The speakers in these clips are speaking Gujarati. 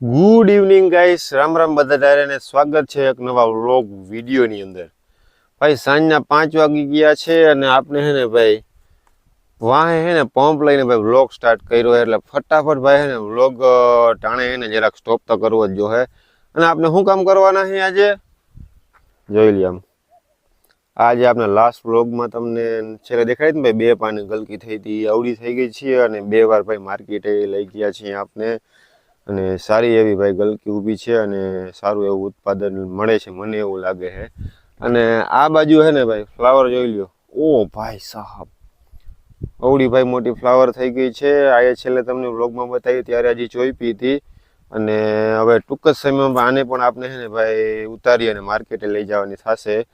Good evening guys Ram Ram બધા ડાયરાને સ્વાગત છે એક નવા વ્લોગ વિડીયોની અંદર. ભાઈ, સાંજના પાંચ વાગી ગયા છે અને આપણે હે ને ભાઈ, વાહે હે ને પંપ લઈને ભાઈ વ્લોગ સ્ટાર્ટ કર્યો એટલે ફટાફટ ભાઈ હે ને વ્લોગ ટાણે હે ને જરાક સ્ટોપ તો કરવો જ જોહે અને આપણે શું કામ કરવાના છે આજે? જોઈ લઈએ આમ. આજે આપણે લાસ્ટ વ્લોગમાં તમને છેલ્લે દેખાડી ને ભાઈ, બે પાની ગલકી થઈ હતી, આવડી થઈ ગઈ છે અને બે વાર ભાઈ માર્કેટે લઈ ગયા છીએ આપણે. અને સારી એવી ભાઈ ગલકી ઊભી છે અને સારું એવું ઉત્પાદન મળે છે, મને એવું લાગે છે. અને આ બાજુ છે ને ભાઈ, ફ્લાવર જોઈ લ્યો. ઓ ભાઈ સાહેબ. અવળી ભાઈ મોટી ફ્લાવર થઈ ગઈ છે. આ છેલ્લે તમને વ્લોગમાં બતાવી ત્યારે હજી ચોઈપી હતી. અને હવે ટૂંક જ સમયમાં આને પણ આપણે છે ને ભાઈ ઉતારી અને માર્કેટે લઈ જવાની થશે.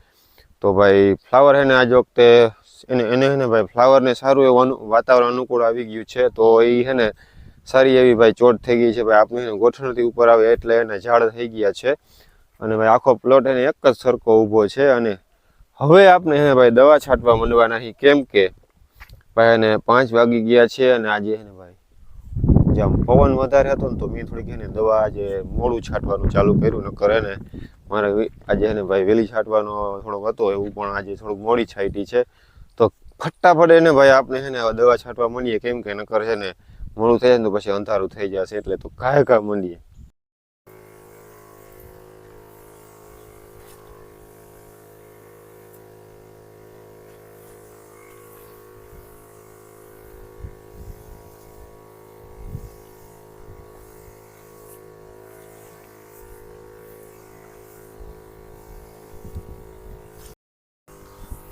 તો ભાઈ ફ્લાવર છે ને આજ વખતે એને એને છે ને ભાઈ ફ્લાવરને સારું એવું વાતાવરણ અનુકૂળ આવી ગયું છે. તો એ છે ને સારી એવી ભાઈ ચોટ થઈ ગઈ છે, ભાઈ આપણે એને ગોઠણથી ઉપર આવે એટલે એને ઝાડ થઈ ગયા છે. અને ભાઈ આખો પ્લોટ એને એક જ સરખો ઊભો છે અને હવે આપણે એને ભાઈ દવા છાંટવા માંડવાના છીએ. કેમ કે ભાઈ એને પાંચ વાગી ગયા છે અને આજે એને ભાઈ જેમ પવન વધારે હતો ને તો મેં થોડીક એને દવા આજે મોડું છાંટવાનું ચાલુ કર્યું ન કરે ને મારે આજે એને ભાઈ વહેલી છાંટવાનો થોડોક હતો એવું પણ આજે થોડુંક મોડી છાંટી છે. તો ફટાફટ એને ભાઈ આપણે એને દવા છાંટવા માંડીએ, કેમ કે નકર છે ને મોડું થઈ જાય તો પછી અંધારું થઈ જશે એટલે તો કાય કા મંડીએ.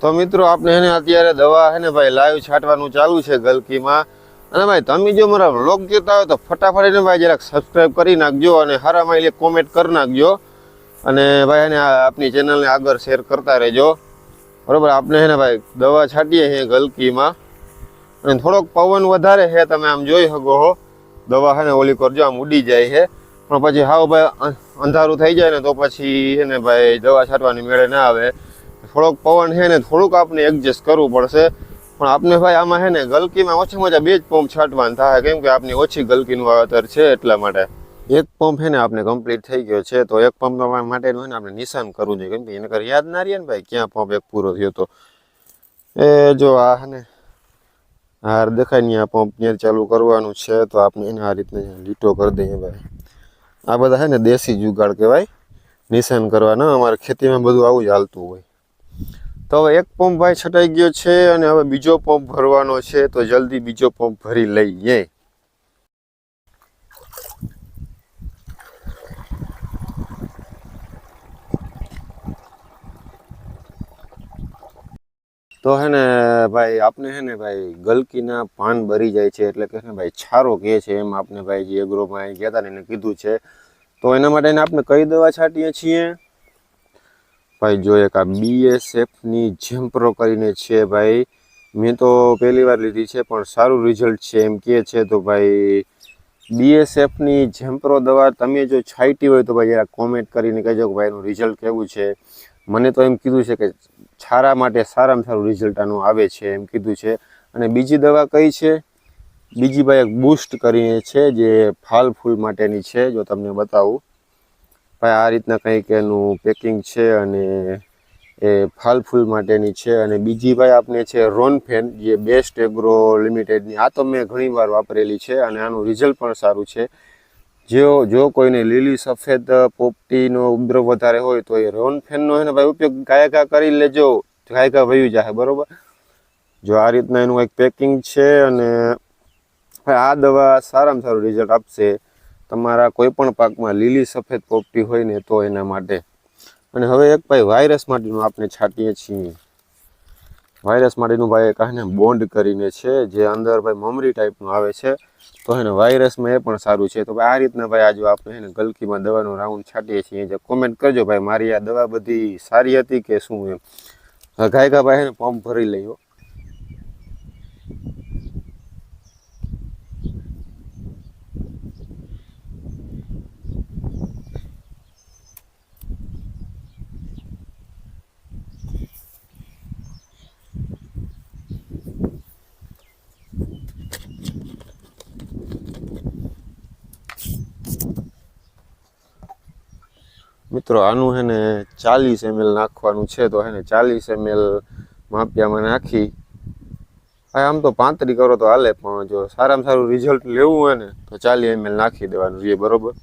તો મિત્રો આપણે એને અત્યારે દવા છે ને ભાઈ, લાઈવ છાંટવાનું ચાલુ છે ગલકીમાં. અને ભાઈ, તમે જો મારા વ્લોગ જોતા હોય તો ફટાફટ એને ભાઈ જરાક સબસ્ક્રાઈબ કરી નાખજો અને હારા એટલે કોમેન્ટ કરી નાખજો. અને ભાઈ, એને આપની ચેનલને આગળ શેર કરતા રહેજો. બરાબર? આપણે છે ને ભાઈ, દવા છાંટીએ છીએ ગલકીમાં. અને થોડોક પવન વધારે છે તમે આમ જોઈ શકો હો. દવા છે ને ઓલી કરજો, આમ ઉડી જાય છે પણ પછી હાવ ભાઈ અંધારું થઈ જાય ને તો પછી છે ને ભાઈ દવા છાંટવાની મેળે ના આવે. થોડોક પવન છે ને થોડુંક આપણે એડજસ્ટ કરવું પડશે. પણ આપને ભાઈ આમાં છે ને ગલકીમાં ઓછામાં ઓછા બે જ પંપ છાંટવાનું થાય. કેમ કે આપની ઓછી ગલકીનું વાવેતર છે એટલા માટે. એક પંપ છે ને આપણે કમ્પ્લીટ થઈ ગયો છે. તો એક પંપ માટેનું હોય ને આપણે નિશાન કરવું જોઈએ. કેમ કે એને કર યાદ ના રહીએ ને ભાઈ ક્યાં પંપ એક પૂરો થયો તો. એ જો આ ને હાર દેખાય ને આ પંપ ત્યાં ચાલુ કરવાનું છે તો આપણે એને આ રીતના લીટો કરી દઈએ ભાઈ. આ બધા છે ને દેશી જુગાડ કહેવાય. નિશાન કરવાના. અમારે ખેતીમાં બધું આવું જ હાલતું હોય. તો હવે એક પંપ ભાઈ છટાઈ ગયો છે અને હવે બીજો પંપ ભરવાનો છે. તો જલ્દી બીજો પંપ ભરી લઈએ. તો હે ને ભાઈ, આપને હે ને ભાઈ, ગલકીના પાન ભરી જાય છે એટલે કે ભાઈ, છારો કહે છે એમ આપને ભાઈ જે એગ્રોમાં ગયા હતા ને એને કીધું છે. તો એના માટે આપણે કઈ દવા છાંટીએ છીએ. ભાઈ, જો એક આ બીએસએફની જેમ્પ્રો કરીને છે ભાઈ, મેં તો પહેલી વાર લીધી છે, પણ સારું રિઝલ્ટ છે એમ કહે છે તો ભાઈ બીએસએફની જેમ્પ્રો દવા તમે જો છાંટી હોય તો ભાઈ જરા કોમેન્ટ કરીને કહેજો કે ભાઈ રિઝલ્ટ કેવું છે? મને તો એમ કીધું છે કે છારા માટે સારામાં સારું રિઝલ્ટ આનું આવે છે એમ કીધું છે. અને બીજી દવા કઈ છે? બીજી ભાઈ એક બૂસ્ટ કરીને છે, જે ફાલ ફૂલ માટેની છે, જો તમને બતાવું. ભાઈ, આ રીતના કંઈક એનું પેકિંગ છે અને એ ફાલ ફૂલ માટેની છે. અને બીજી ભાઈ આપને છે રોનફેન જે બેસ્ટ એગ્રો લિમિટેડની આ તો મેં ઘણીવાર વાપરેલી છે અને આનું રિઝલ્ટ પણ સારું છે. જો જો કોઈને લીલી, સફેદ, પોપટીનો ઉપદ્રવ વધારે હોય તો એ રોનફેનનો એને ભાઈ ઉપયોગ ગાયકા કરી લેજો. ગાયકા વયું જાય બરાબર? જો આ રીતના એનું એક પેકિંગ છે અને આ દવા સારામાં સારું રિઝલ્ટ આપશે. તમારા કોઈપણ પાકમાં લીલી સફેદ પોપટી હોય ને તો એના માટે. અને હવે એક ભાઈ વાયરસ માટેનું આપણે છાંટીએ છીએ. વાયરસ માટેનું ભાઈ એક ને બોન્ડ કરીને છે, જે અંદર ભાઈ મમરી ટાઈપનું આવે છે. તો એને વાયરસમાં એ પણ સારું છે. તો ભાઈ આ રીતના ભાઈ આજે આપણે એને ગલકીમાં દવાનો રાઉન્ડ છાંટીએ છીએ. જે કોમેન્ટ કરજો ભાઈ, મારી આ દવા બધી સારી હતી કે શું એમ? ઘાયકા ભાઈ એને પંપ ભરી લઈએ મિત્રો, આનું હે ને ચાલીસ એમએલ નાખવાનું છે, તો હે ને ચાલીસ એમએલ માપિયામાં નાખી. હા આમ તો પાંત્રી કરો તો હાલે, પણ જો સારામાં સારું રિઝલ્ટ લેવું હોય ને, તો ચાલીસ એમએલ નાખી દેવાનું છે, બરોબર?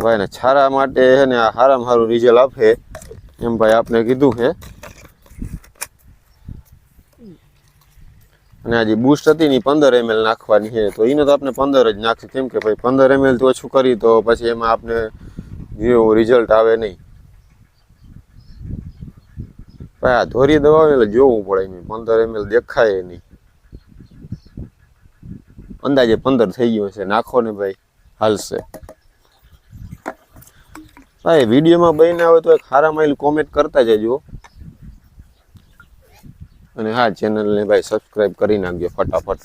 ભાઈ, ને છારા માટે હે ને આ સારામાં સારું રિઝલ્ટ આપે. એમ ભાઈ આપને કીધું છે અને આ જે બૂસ્ટ હતી ને પંદર એમએલ નાખવાની છે તો એને તો આપણે પંદર જ નાખશે. કેમ કે ભાઈ પંદર એમએલ તો ઓછું કરી, તો પછી એમાં આપણે જેવું રિઝલ્ટ આવે નહીં. આ ધોરી દવા એટલે જોવું પડે નહીં પંદર એમએલ દેખાય નહીં. અંદાજે પંદર થઈ ગયું છે નાખો ને ભાઈ, હાલશે. ભાઈ, વિડીયોમાં બન્યા આવે તો એક સારા માઇલ કોમેન્ટ કરતા જજો. અને હા ચેનલને ભાઈ સબસ્ક્રાઇબ કરી નાખજો ફટાફટ.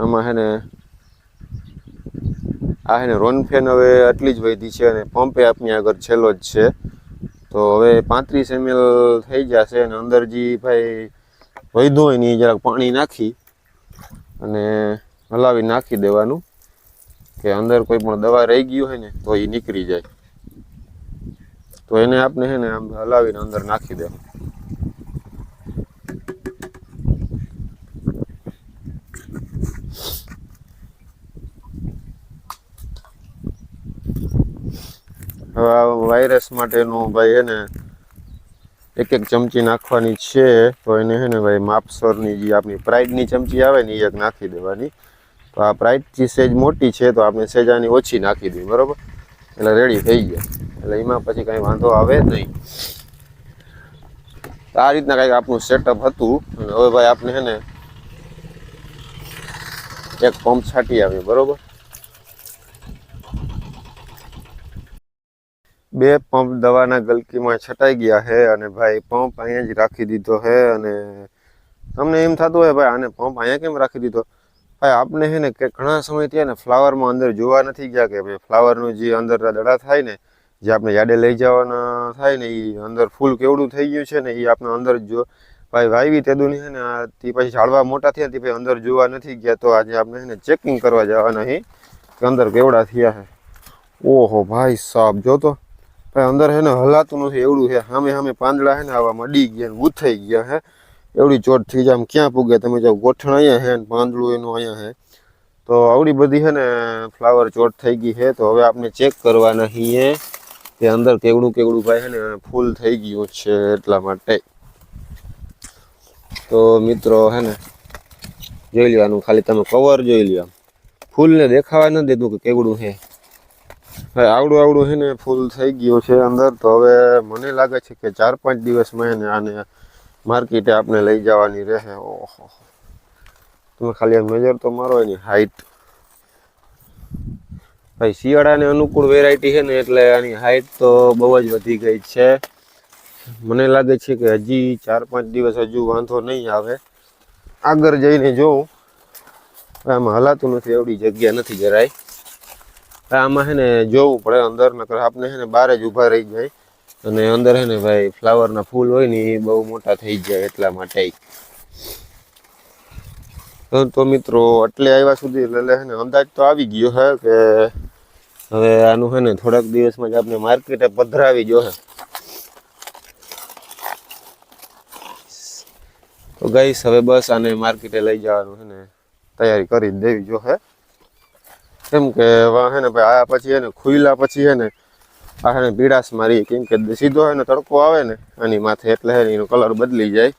આમાં હે ને આ રોન રોનફેન હવે આટલી જ વધી છે અને પંપે આપની આગળ છેલ્લો જ છે. તો હવે પાંત્રીસ એમએલ થઈ જશે અને અંદર જે ભાઈ વધ્યું હોય ને એ જરાક પાણી નાખી અને હલાવી નાખી દેવાનું કે અંદર કોઈ પણ દવા રહી ગયું હોય ને તો એ નીકળી જાય. તો એને આપણે છે ને આમ હલાવીને અંદર નાખી દેવાનું. વાયરસ માટેનું ભાઈ હે ને એક એક ચમચી નાખવાની છે. તો એને હે ને ભાઈ માપસરની જે આપણી પ્રાઇડની ચમચી આવે ને એ એક નાખી દેવાની. તો આ પ્રાઇડથી સેજ મોટી છે તો આપણે સેજાની ઓછી નાખી દઈએ બરોબર? એટલે રેડી થઈ ગયા. એટલે એમાં પછી કાંઈ વાંધો આવે નહીં. તો આ રીતના કાંઈક આપણું સેટઅપ હતું. હવે ભાઈ આપણે છે ને એક પંપ છાંટી આવ્યો બરોબર? બે પંપ દવાના ગલકીમાં છટાઈ ગયા છે અને ભાઈ પંપ અહીંયા જ રાખી દીધો છે અને તમને એમ થતું હોય ભાઈ આને પંપ અહીંયા કેમ રાખી દીધો? ભાઈ આપણે છે ને કે ઘણા સમય થયા ને ફ્લાવરમાં અંદર જોવા નથી ગયા કે ભાઈ ફ્લાવરનું જે અંદર દડા થાય ને, જે આપણે યાડે લઈ જવાના થાય ને એ અંદર ફૂલ કેવડું થઈ ગયું છે ને એ આપણે અંદર જો ભાઈ વાવી તેદુની છે ને તે પછી ઝાડવા મોટા થયા તે પછી અંદર જોવા નથી ગયા તો આજે આપણે છે ચેકિંગ કરવા જવાના અહીં કે અંદર કેવડા થયા છે. ઓહો ભાઈ સાહેબ જો તો અંદર હે ને હલાતું નથી, એવડું છે. સામે સામે પાંદડા છે ને આવા મડી ગયા ગૂંથાઈ ગયા હે. એવડી ચોટ થઈ જાય, આમ ક્યાં પૂગે? તમે જો ગોઠણ અહીંયા છે ને પાંદડું એનું અહીંયા છે તો આવડી બધી છે ને ફ્લાવર ચોટ થઈ ગઈ છે તો હવે આપણે ચેક કરવાના છીએ કે અંદર કેવડું કેવડું ભાઈ છે ને ફૂલ થઈ ગયું છે એટલા માટે. તો મિત્રો હે ને, જોઈ લેવાનું ખાલી તમે કવર જોઈ લ્યો. ફૂલને દેખાવા ન દેતું કે કેવડું છે આવડું આવડું છે ને ફૂલ થઈ ગયું છે અંદર. તો હવે મને લાગે છે કે ચાર પાંચ દિવસમાં એને આને માર્કેટે આપણે લઈ જવાની રહે. ઓહો. તમે ખાલી મેજર તો મારો એની હાઈટ ભાઈ, શિયાળાને અનુકૂળ વેરાયટી છે ને એટલે આની હાઈટ તો બહુ જ વધી ગઈ છે. મને લાગે છે કે હજી ચાર પાંચ દિવસ હજુ વાંધો નહીં આવે. આગળ જઈને જોઉં. આમાં હલાતું નથી એવડી જગ્યા નથી જરાય. આમાં હે ને જોવું પડે. અંદર નકર આપણે છે ને બહાર જ ઊભા રહી જાય. અને અંદર હે ને ભાઈ ફ્લાવરના ફૂલ હોય ને એ બહુ મોટા થઈ જાય એટલા માટે. તો મિત્રો એટલે આવ્યા સુધી એટલે હે ને અંદાજ તો આવી ગયો હે કે હવે આનું છે ને થોડાક દિવસમાં જ આપણે માર્કેટે પધરાવી જો હે તો ગઈશ હવે બસ આને માર્કેટે લઈ જવાનું છે ને. તૈયારી કરી દેવી જો હે. કેમ કે હે ભાઈ આ પછી હે ને ખુઈલા પછી હે ને આ હે ને પીડાશ મારી. કેમ કે સીધો હે ને તડકો આવે ને આની માથે એટલે હે એનો કલર બદલી જાય.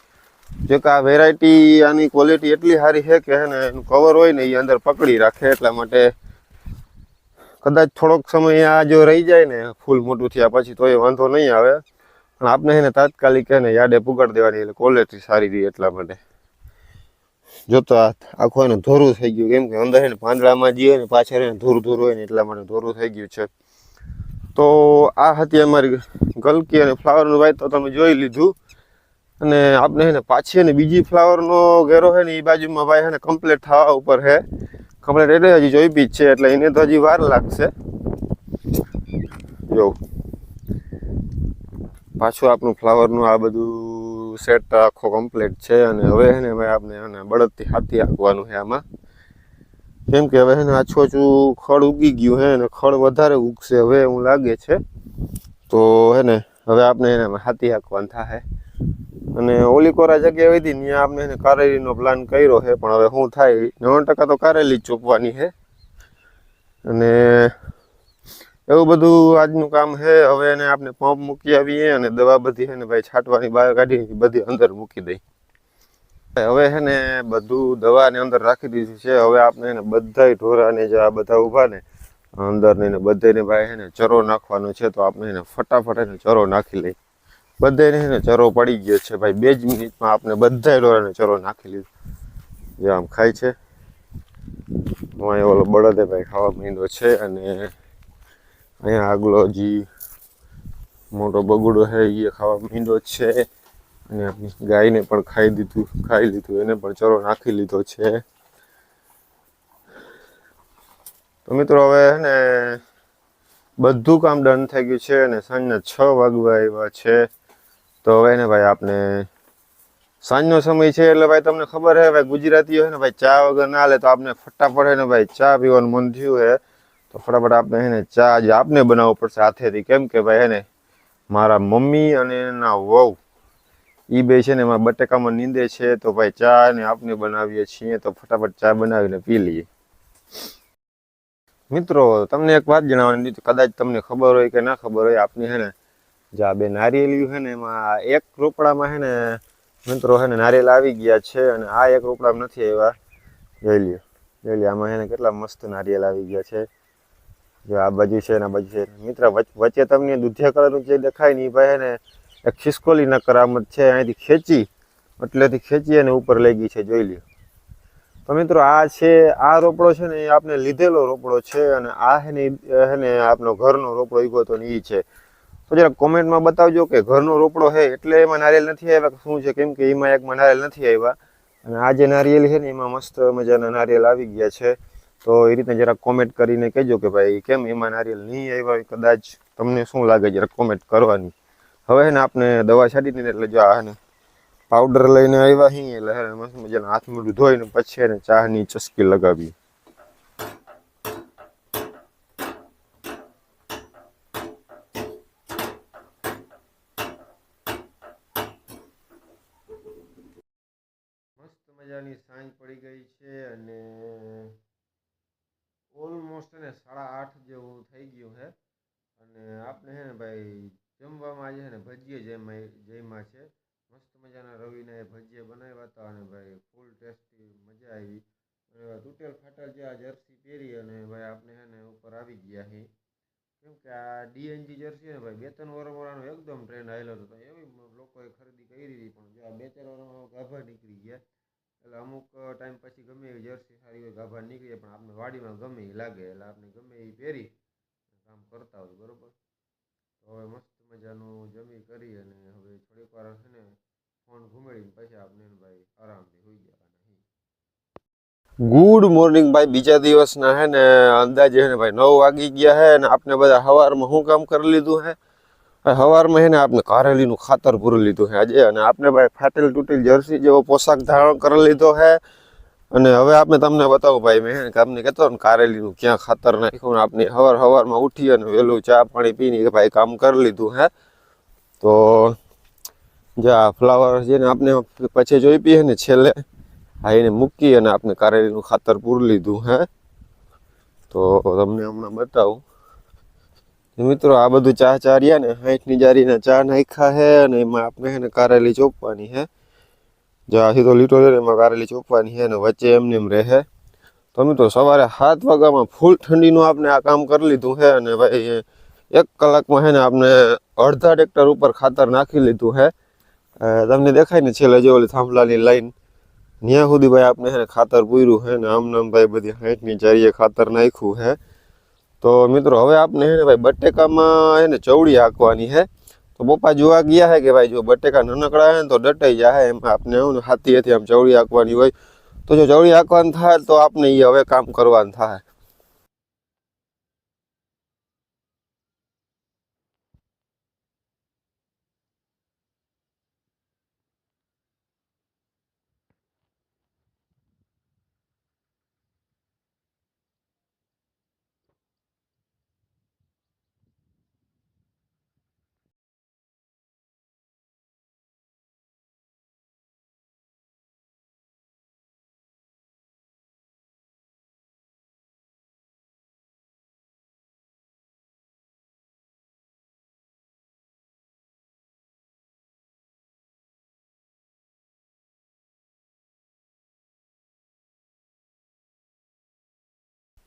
જો કે આ વેરાયટી આની ક્વોલિટી એટલી સારી છે કે હે એનું કવર હોય ને એ અંદર પકડી રાખે એટલા માટે કદાચ થોડોક સમય આ જો રહી જાય ને ફૂલ મોટું થયા પછી તો એ વાંધો નહીં આવે. પણ આપણે એને તાત્કાલિક એને યાદે પુગાડી દેવાની, એટલે ક્વોલિટી સારી રહી એટલા માટે. જો આખું એને ધોરું થઈ ગયું. કેમ કે અંદર એને પાંદડામાં જઈએ ને પાછળ એને ધોરું ધોરું હોય ને એટલા માટે ધોરું થઈ ગયું છે. તો આ હતી અમારી ગલકી અને ફ્લાવરનું વાય તો તમે જોઈ લીધું. અને આપણે એને પાછી અને બીજી ફ્લાવરનો ઘેરો છે ને એ બાજુમાં ભાઈ એને કમ્પ્લીટ થવા ઉપર છે કમ્પ્લીટ એટલે હજી જોઈ બી છે, એટલે એને તો હજી વાર લાગશે. જો. પાછું આપણું ફ્લાવરનું આ બધું સેટ આખો કમ્પ્લીટ છે અને હવે છે ને ભાઈ આપણે એને બળદથી હાથી હાંકવાનું છે આમાં. કેમ કે હવે એને આછું આછું ખડ ઉગી ગયું હે અને ખડ વધારે ઉગશે હવે એવું લાગે છે. તો હે ને હવે આપણે એને હાથી હાંકવાનું થાય અને ઓલી કોરા જગ્યાએ હતી ત્યાં આપણે એને કારેલીનો પ્લાન કર્યો છે, પણ હવે શું થાય? નવ્વાણું ટકા તો કારેલી જ ચોપવાની છે. અને એવું બધું આજનું કામ છે. હવે એને આપણે પંપ મૂકી આવીએ અને દવા બધી છે ને ભાઈ છાંટવાની બહાર કાઢી બધી અંદર મૂકી દઈ હવે છે ને બધું દવાને અંદર રાખી દીધું છે. હવે આપણે એને બધાય ઢોરાને જે આ બધા ઊભા ને અંદર ને એને બધાને ભાઈ છે ને ચરો નાખવાનો છે તો આપણે એને ફટાફટ એને ચરો નાખી લઈ બધાને એને ચરો પડી ગયો છે ભાઈ. બે જ મિનિટમાં આપણે બધાય ઢોરાને ચરો નાખી લીધો. જે આમ ખાય છે. ઓલો બળદે ભાઈ ખાવા માંડ્યો છે અને અહીંયા આગલો જે મોટો બગુડો છે એ ખાવા મીંડો છે. અને આપણી ગાયને પણ ખાઈ દીધું, ખાઈ લીધું, એને પણ ચરો નાખી લીધો છે. તો મિત્રો હવે ને બધું કામ ડન થઈ ગયું છે અને સાંજના છ વાગવા આવ્યા છે. તો હવે ને ભાઈ આપણે સાંજનો સમય છે એટલે ભાઈ તમને ખબર છે ભાઈ ગુજરાતીઓ છે ને ભાઈ ચા વગર ના લે તો આપણે ફટાફટ ને ભાઈ ચા પીવાનું મન થયું છે તો ફટાફટ આપણે એને ચા આજે આપને બનાવવો પડશે હાથેથી. કેમ કે ભાઈ એને મારા મમ્મી અને એના વહુ એ બે છે ને એમાં બટેકામાં નીંદે છે, તો ભાઈ ચા ને આપને બનાવીએ છીએ, તો ફટાફટ ચા બનાવીને પી લઈએ. મિત્રો, તમને એક વાત જણાવવાની કદાચ તમને ખબર હોય કે ના ખબર હોય, આપની હે ને, જે આ બે નારિયેલિયું છે ને, એમાં એક રોપડામાં છે ને, મિત્રો હે ને, નારિયેલ આવી ગયા છે અને આ એક રોપડામાં નથી આવ્યા. જોઈ લ્યો જોઈ લ્યો, આમાં હે ને કેટલા મસ્ત નારિયેલ આવી ગયા છે. જો આ બાજુ છે ને આ બાજુ છે. મિત્ર વચ્ચે તમને દૂધિયા કલરનું જે દેખાય ને એ ભાઈ ને એક ખિસકોલીના કરામત છે, અહીંથી ખેંચી એટલેથી ખેંચી અને ઉપર લઈ ગઈ છે, જોઈ લ્યો. તો મિત્રો, આ છે, આ રોપડો છે ને એ આપણે લીધેલો રોપડો છે અને આ હે ને હે ને આપનો ઘરનો રોપડો ઈગો તો એ છે. તો જરા કોમેન્ટમાં બતાવજો કે ઘરનો રોપડો છે એટલે એમાં નારિયેલ નથી આવ્યા શું છે, કેમ કે એમાં એકમાં નારિયેલ નથી આવ્યા. અને આ જે નારિયેલ છે ને એમાં મસ્ત મજાના નારિયેલ આવી ગયા છે. તો એ રીતે જરાક કોમેન્ટ કરીને કહેજો કે ભાઈ, કેમ એમાં નારિયેલ નહીં આવ્યા કદાચ તમને શું લાગે જરાક કોમેન્ટ કરવાની. હવે ને આપણે દવા છાંટી દીધી એટલે જો આ ને પાવડર લઈને આવ્યા અહીં એટલે મસ્ત મજાના હાથ મોઢું ધોઈને પછી એને ચાની ચસ્કી લગાવી મસ્ત મજાની સાંજ પડી ગઈ છે અને ઓલમોસ્ટ ને સાડા આઠ જેવું થઈ ગયું છે અને આપણે હે ને ભાઈ જમવામાં આજે છે ને ભજીયા જેમાં જેમાં છે મસ્ત મજાના રવિના એ ભજીયા બનાવ્યા હતા અને ભાઈ ફૂલ ટેસ્ટી મજા આવી અને તૂટેલ ફાટેલ જે આ જર્સી પહેરી અને ભાઈ આપણે છે ને ઉપર આવી ગયા છે કેમ કે આ ડીએનજી જર્સી ને ભાઈ, બે ત્રણ વર્ષનો એકદમ ટ્રેન્ડ આવેલો હતો એવી લોકોએ ખરીદી કરી હતી પણ જો આ બે ચાર વર્ષમાં ગાભા નીકળી ગયા. એટલે અમુક ટાઈમ પછી ગમે એવી જર્સી સારી હોય ગાભા નીકળીએ પણ આપણે વાડીમાં ગમે એ લાગે, એટલે આપણે ગમે એ પહેરી કામ કરતા હોય, બરોબર? તો હવે મસ્ત મજાનું જમી કરી અને હવે થોડીક વાર છે ને ફોન ઘૂમેડીને પછી આપણે ભાઈ આરામથી હોઈ જવાના. ગુડ મોર્નિંગ ભાઈ, બીજા દિવસના હે ને, અંદાજે હે ને ભાઈ નવ વાગી ગયા હે ને આપણે બધા સવારમાં શું કામ કરી લીધું હે? સવારમાં હે ને આપણે કારેલીનું ખાતર પૂરી લીધું હે આજે, અને આપણે ભાઈ ફાટેલ તૂટેલ જર્સી જેવો પોશાક ધારણ કરી લીધો હે. અને હવે આપણે તમને બતાવું ભાઈ, મેં કામને કહેતો ને કારેલીનું ક્યાં ખાતર નાખ્યું ને આપણે સવાર સવારમાં ઉઠી અને વહેલું ચા પાણી પીને ભાઈ કામ કરી લીધું હે. તો, જે, ફ્લાવર છે ને આપણે પછી જોઈ પીએ ને છેલ્લે. હા, એને મૂકી અને આપણે કારેલીનું ખાતર પૂરું લીધું, હે? તો તમને હમણાં બતાવું. મિત્રો, આ બધું ચા ચાર્યા ને હાઈટની જારીના ચા નાખ્યા હે અને એમાં આપણે હે ને કારેલી ચોપવાની હે. જો આ તો લીટો છે એમાં કારેલી ચોપવાની હે અને વચ્ચે એમને એમ રહે તો મિત્રો, સવારે સાત વાગ્યામાં ફૂલ ઠંડીનું આપણે આ કામ કરી લીધું હે અને ભાઈ એક કલાકમાં હે ને આપણે અડધા ટ્રેક્ટર ઉપર ખાતર નાખી લીધું હે. તમને દેખાય ને છેલ્લે જે ઓલી થાંભલાની લાઈન? ત્યાં સુધી ભાઈ આપણે હે ને ખાતર પૂર્યું છે ને આમ નામ ભાઈ બધી હાઈટની ચારીએ ખાતર નાખ્યું છે. તો મિત્રો હવે આપણે હે ને ભાઈ બટેકામાં હે ને ચવડી હાંકવાની છે. તો પપ્પા જોવા ગયા છે કે ભાઈ જો બટેકા નાનકડા હે ને તો ડટાઈ જાય એમાં આપણે એવું ને હાથી આમ ચવડી હાંકવાની હોય. તો જો ચવડી હાંકવાનું થાય તો આપણે એ હવે કામ કરવાનું થાય.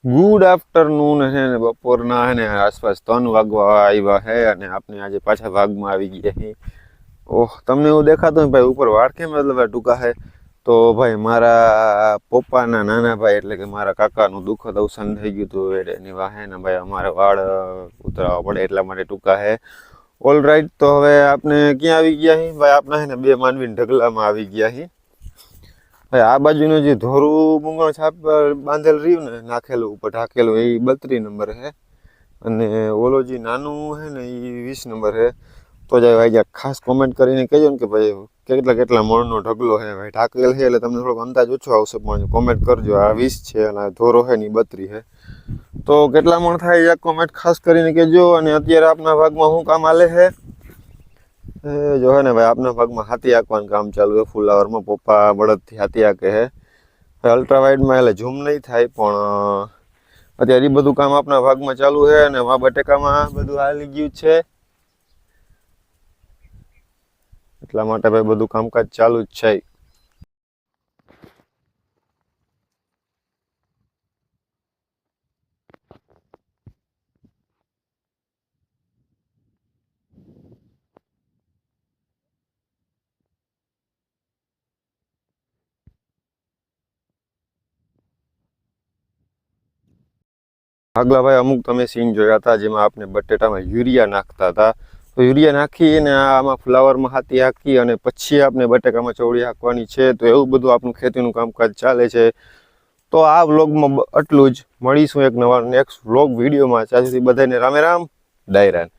ગુડ આફ્ટરનૂન છે ને, બપોરના છે આસપાસ ત્રણ વાગવા આવ્યા છે અને આપણે આજે પાછા ભાગમાં આવી ગયા છીએ ઓહ, તમને એવું દેખાતું ભાઈ, ઉપર વાળ કેમ મતલબ ટૂંકા છે તો ભાઈ, મારા પપ્પાના નાના ભાઈ, એટલે કે મારા કાકાનું દુઃખદ અવસાન થઈ ગયું હતું એટલે એની વાહે ને ભાઈ, અમારે વાળ ઉતરાવવા પડે એટલા માટે ટૂંકા છે ઓલ રાઈટ તો હવે આપણે ક્યાં આવી ગયા છીએ ભાઈ, આપણા છે ને બે માનવીને ઢગલામાં આવી ગયા છીએ આ બાજુનું જે ધોરું મૂંગણ છાપ બાંધેલ રહ્યું ને, નાખેલું ઉપર, ઢાકેલું, એ બત્રીસ નંબર છે અને ઓલો જે નાનું છે ને, એ વીસ નંબર છે તો જ ભાઈ ખાસ કોમેન્ટ કરીને કહેજો ને કે ભાઈ, કેટલા કેટલા મણનો ઢગલો છે ભાઈ. ઢાકેલ છે એટલે તમને થોડોક અંદાજ ઓછો આવશે, પણ કોમેન્ટ કરજો. આ વીસ છે અને આ ધોરો છે ને, એ બત્રીસ છે તો કેટલા મણ થાય એ કોમેન્ટ ખાસ કરીને કહેજો. અને અત્યારે આપના ભાગમાં શું કામ આલે છે જો હે ને ભાઈ, આપના ભાગમાં હાથી આંકવાનું કામ ચાલુ છે. ફુલાવરમાં પપ્પા બળદથી હાથી આંકે છે. અલ્ટ્રાવાઇડમાં એટલે ઝૂમ નહીં થાય, પણ અત્યારે એ બધું કામ આપના ભાગમાં ચાલુ છે અને મા બટેકામાં બધું હાલી ગયું છે. એટલા માટે ભાઈ બધું કામકાજ ચાલુ જ છે. આગલા ભાઈ અમુક તમે સીન જોયા હતા જેમાં આપણે બટેટામાં યુરિયા નાખતા હતા. તો યુરિયા નાખી અને આમાં ફ્લાવરમાં હાથી હાકી અને પછી આપણે બટેકામાં ચોળી હાંકવાની છે. તો એવું બધું આપણું ખેતીનું કામકાજ ચાલે છે. તો આ વ્લોગમાં આટલું જ. મળીશું એક નવા નેક્સ્ટ વ્લોગ વિડીયોમાં. ત્યાં બધાને રામે રામ, ડાયરાન.